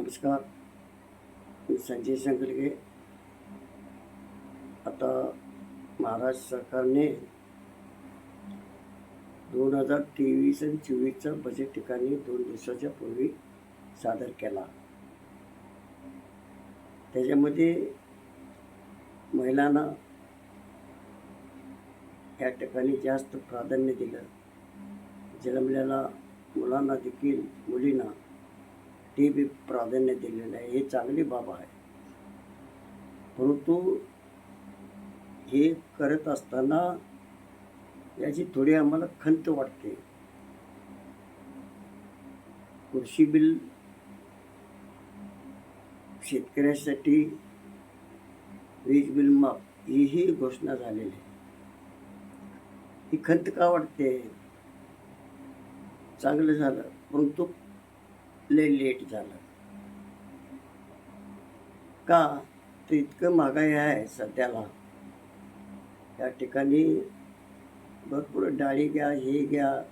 नमस्कार. मी संजय संकलगे आता महाराष्ट्र सरकारने दोन हजार तेवीस आणि चोवीसचा बजेट ठिकाणी दोन दिवसाच्या पूर्वी सादर केला. त्याच्यामध्ये महिलांना या ठिकाणी जास्त प्राधान्य दिलं. जन्मलेल्या मुलांना देखील मुलींना हे बी प्राधान्य दिलेलं आहे. हे चांगली बाब आहे. परंतु हे करत असताना याची थोडी आम्हाला खंत वाटते. कृषी बिल शेतकऱ्यासाठी वीज बिल माफ हीही घोषणा झालेली आहे. ही खंत का वाटते? चांगलं झालं. परंतु लय लेट झालं. का? तर इतकं महागाई आहे सध्याला. त्या ठिकाणी भरपूर डाळी घ्या हे घ्या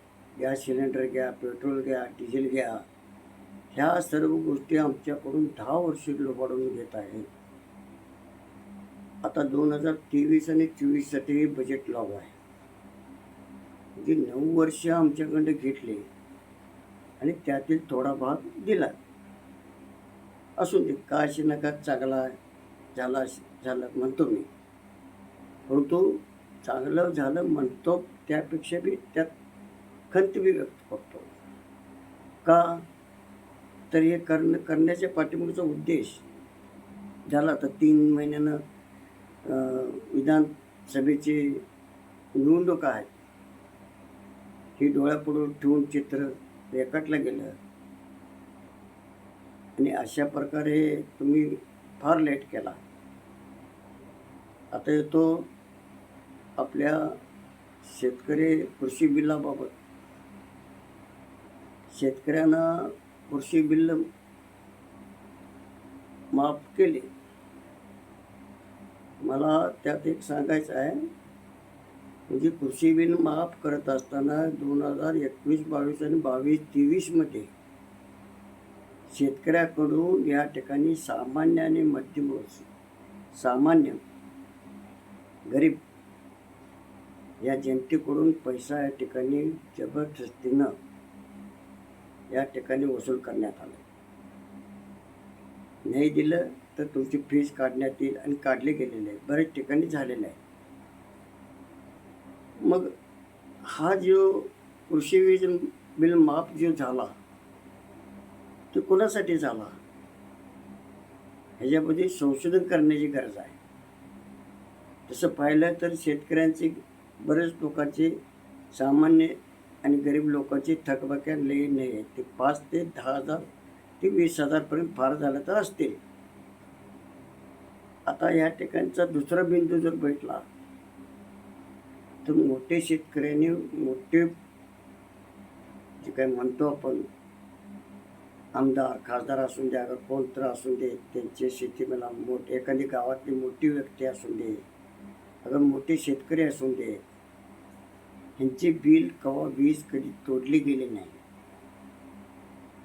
गॅस सिलेंडर घ्या पेट्रोल घ्या डिझेल घ्या. ह्या सर्व गोष्टी आमच्याकडून दहा वर्ष लोबाडून घेत आहेत. आता दोन हजार तेवीस आणि चोवीससाठी हे बजेट लागू आहे. जे नऊ वर्ष आमच्याकडे घेतले आणि त्यातील थोडा भाग दिला. असू दे काशी नका चांगला झाला झालं म्हणतो मी. परंतु चांगलं झालं म्हणतो त्यापेक्षा बी त्यात खंत बी व्यक्त करतो. का? तर हे करण करण्याच्या पाठिंबाचा उद्देश झाला तर तीन महिन्यानं विधानसभेची निवडणूक आहेत ही डोळ्यापुढं ठेवून चित्र रेखाटलं गेलं. आणि अशा प्रकारे तुम्ही फार लेट केला. आता येतो आपल्या शेतकरी कृषी बिलाबाबत. शेतकऱ्यांना कृषी बिल माफ केले. मला त्यात एक सांगायचं आहे. म्हणजे कृषी बिल माफ करत असताना दोन हजार एकवीस बावीस आणि बावीस तेवीसमध्ये शेतकऱ्याकडून या ठिकाणी सामान्य आणि मध्यम सामान्य गरीब या जनतेकडून पैसा या ठिकाणी जबरदस्तीनं या ठिकाणी वसूल करण्यात आला. नाही दिलं तर तुमची फीज काढण्यात येईल आणि काढले गेलेले आहे बरेच ठिकाणी झालेलं आहे मग हा जो कृषी वीज बिल माफ जो झाला तो कोणासाठी झाला? ह्याच्यामध्ये संशोधन करण्याची गरज आहे. तसं पाहिलं तर शेतकऱ्यांचे बरेच लोकांचे सामान्य आणि गरीब लोकांचे थकबाक्या लय नाही आहेत. ते पाच ते दहा हजार ते वीस हजारपर्यंत फार झालं तर असतील. आता या ठिकाणचा दुसरा बिंदू जर भेटला तर मोठे शेतकऱ्यांनी मोठे जे काही म्हणतो आपण आमदार खासदार असून दे अगर कोण तर असून दे त्यांचे शेती मला मोठ एखादी गावातली मोठी व्यक्ती असून दे अगं मोठे शेतकरी असून दे ह्यांचे बिल कवा वीज कधी तोडली गेली नाही.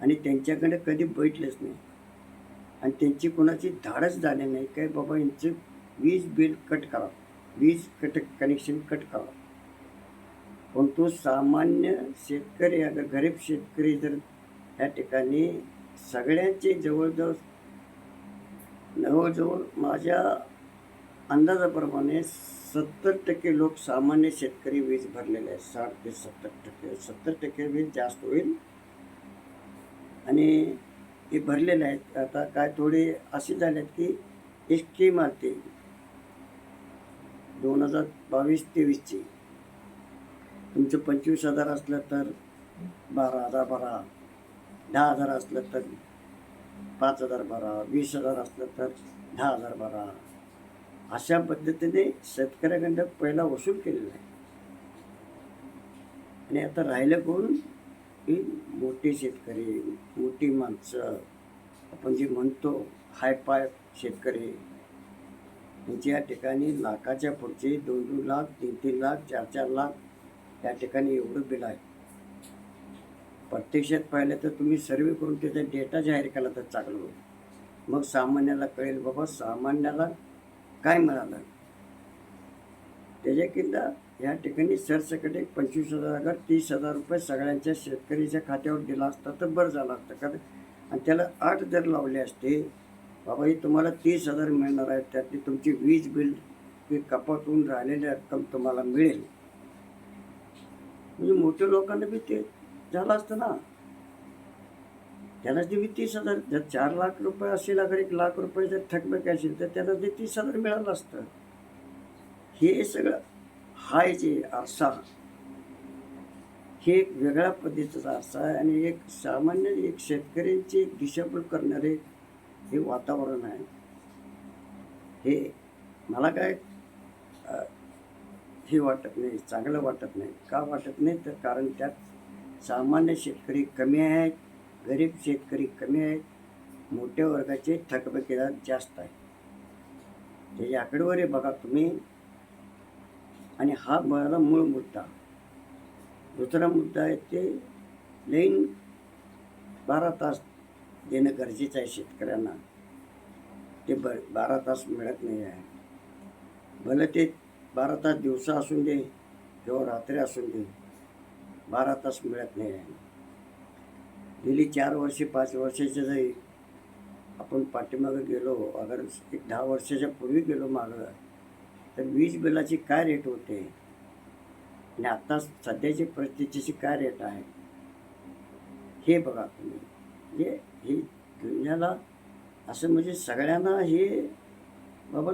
आणि त्यांच्याकडे कधी बैठलेच नाही. आणि त्यांची कोणाची धाडच झाली नाही काय बाबा यांचे वीज बिल कट करा. वीज कट कनेक्शन कट करा. पण तो सामान्य शेतकरी अगर गरीब शेतकरी जर या ठिकाणी सगळ्यांचे जवळजवळ जवळजवळ माझ्या अंदाजाप्रमाणे सत्तर टक्के लोक सामान्य शेतकरी वीज भरलेले आहेत. साठ ते सत्तर टक्के सत्तर टक्के वीज जास्त होईल. आणि हे भरलेले आहेत. आता काय थोडे असे झाले आहेत की एक स्कीम आली दोन हजार बावीस तेवीसची. तुमचं पंचवीस हजार असलं तर बारा हजार भरा. दहा हजार असलं तर पाच हजार भरा. वीस हजार असलं तर दहा हजार भरा. अशा पद्धतीने शेतकऱ्याकडं पहिला वसूल केलेला आहे. आणि आता राहिलं कोण? की मोठे शेतकरी मोठी माणसं. आपण जे म्हणतो हाय पाय शेतकरी. या ठिकाणी लाखाच्या पुढचे दोन दोन लाख तीन तीन लाख चार चार लाख या ठिकाणी एवढं बिल आहे. प्रत्यक्षात पाहिलं तर तुम्ही सर्वे करून त्याचा डेटा जाहीर केला तर चांगलं होईल. मग सामान्याला कळेल बाबा सामान्याला काय मिळालं? त्याच्याकिंत या ठिकाणी सरसकट एक पंचवीस हजार हजार तीस हजार रुपये सगळ्यांच्या शेतकरीच्या खात्यावर दिला असता तर बरं झालं असतं. कारण आणि त्याला आठ जर लावले असते. बाबा ही तुम्हाला तीस हजार मिळणार आहे त्यातली तुमची वीज बिल ही कपातून राहिलेली रक्कम तुम्हाला मिळेल. म्हणजे मोठ्या लोकांना बी ते झालं असतं ना. त्याला जे बी तीस हजार. जर चार लाख रुपये असेल अगर एक लाख रुपये जर थकबॅक असेल तर त्याला ते तीस हजार मिळालं असतं. हे सगळं हाय जे आरसा. हे एक वेगळ्या पद्धतीचा आरसा आहे आणि एक सामान्य एक शेतकऱ्यांची दिशाभूल करणारे हे वातावरण आहे. हे मला काय हे वाटत नाही चांगलं वाटत नाही. का वाटत नाही? तर कारण त्यात सामान्य शेतकरी कमी आहेत गरीब शेतकरी कमी आहेत मोठ्या वर्गाचे थकबकीदार जास्त आहे त्याची आकडेवारी बघा तुम्ही. आणि हा बघायला मूळ मुद्दा. दुसरा मुद्दा आहे ते लाईन बारा तास देणं गरजेचं आहे शेतकऱ्यांना. ते ब बारा तास मिळत नाही आहे. भले ते बारा तास दिवसा असून दे किंवा रात्री असून दे बारा तास मिळत नाही आहे. गेली चार वर्षे पाच वर्षाच्या जरी आपण पाठीमागं गेलो अगर एक दहा वर्षाच्या पूर्वी गेलो मागं तर वीज बिलाची काय रेट होते? आणि आत्ता सध्याची परिस्थितीची काय रेट आहे? हे बघा तुम्ही. म्हणजे ही दुनियाला असं म्हणजे सगळ्यांना हे बाबा